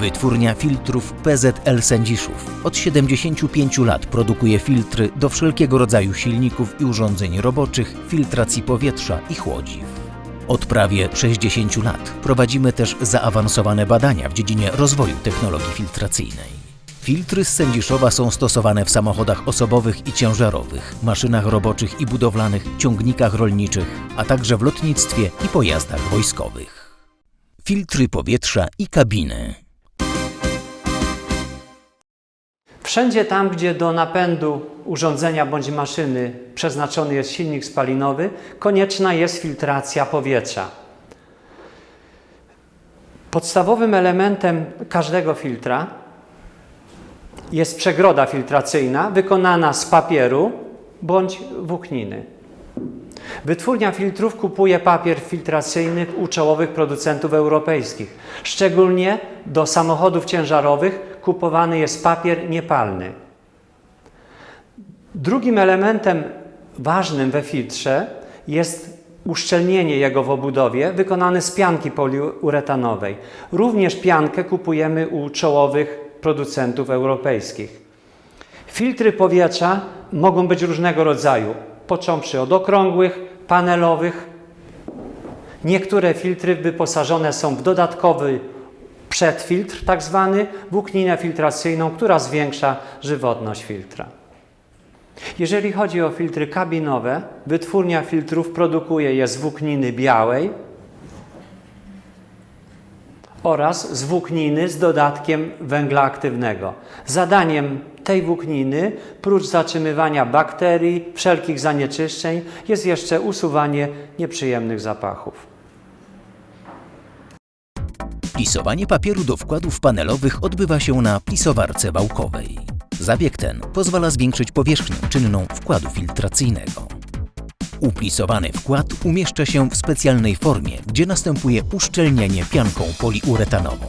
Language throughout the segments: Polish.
Wytwórnia filtrów PZL Sędziszów od 75 lat produkuje filtry do wszelkiego rodzaju silników i urządzeń roboczych, filtracji powietrza i chłodziw. Od prawie 60 lat prowadzimy też zaawansowane badania w dziedzinie rozwoju technologii filtracyjnej. Filtry z Sędziszowa są stosowane w samochodach osobowych i ciężarowych, maszynach roboczych i budowlanych, ciągnikach rolniczych, a także w lotnictwie i pojazdach wojskowych. Filtry powietrza i kabiny. Wszędzie tam, gdzie do napędu urządzenia bądź maszyny przeznaczony jest silnik spalinowy, konieczna jest filtracja powietrza. Podstawowym elementem każdego filtra jest przegroda filtracyjna wykonana z papieru bądź włókniny. Wytwórnia filtrów kupuje papier filtracyjny u czołowych producentów europejskich. Szczególnie do samochodów ciężarowych kupowany jest papier niepalny. Drugim elementem ważnym we filtrze jest uszczelnienie jego w obudowie wykonane z pianki poliuretanowej. Również piankę kupujemy u czołowych producentów europejskich. Filtry powietrza mogą być różnego rodzaju, począwszy od okrągłych, panelowych. Niektóre filtry wyposażone są w dodatkowy przedfiltr, tak zwany włókninę filtracyjną, która zwiększa żywotność filtra. Jeżeli chodzi o filtry kabinowe, wytwórnia filtrów produkuje je z włókniny białej oraz z włókniny z dodatkiem węgla aktywnego. Zadaniem tej włókniny, prócz zatrzymywania bakterii, wszelkich zanieczyszczeń, jest jeszcze usuwanie nieprzyjemnych zapachów. Plisowanie papieru do wkładów panelowych odbywa się na plisowarce wałkowej. Zabieg ten pozwala zwiększyć powierzchnię czynną wkładu filtracyjnego. Uplisowany wkład umieszcza się w specjalnej formie, gdzie następuje uszczelnienie pianką poliuretanową.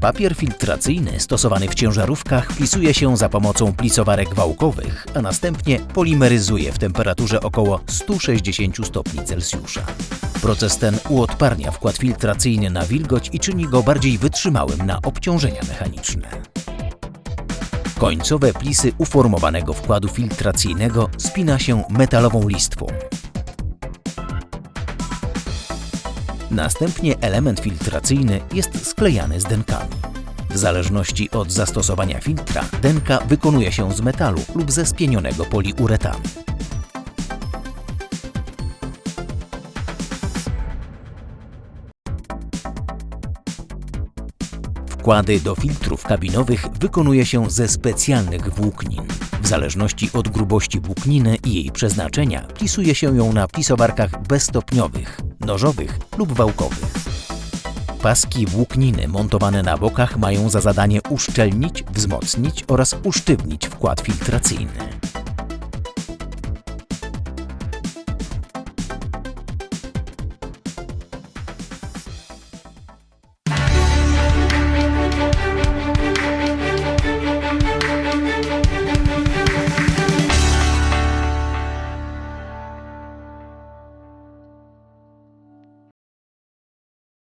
Papier filtracyjny stosowany w ciężarówkach plisuje się za pomocą plisowarek wałkowych, a następnie polimeryzuje w temperaturze około 160 stopni Celsjusza. Proces ten uodparnia wkład filtracyjny na wilgoć i czyni go bardziej wytrzymałym na obciążenia mechaniczne. Końcowe plisy uformowanego wkładu filtracyjnego spina się metalową listwą. Następnie element filtracyjny jest sklejany z denkami. W zależności od zastosowania filtra, denka wykonuje się z metalu lub ze spienionego poliuretanu. Wkłady do filtrów kabinowych wykonuje się ze specjalnych włóknin. W zależności od grubości włókniny i jej przeznaczenia plisuje się ją na plisowarkach bezstopniowych, nożowych lub wałkowych. Paski włókniny montowane na bokach mają za zadanie uszczelnić, wzmocnić oraz usztywnić wkład filtracyjny.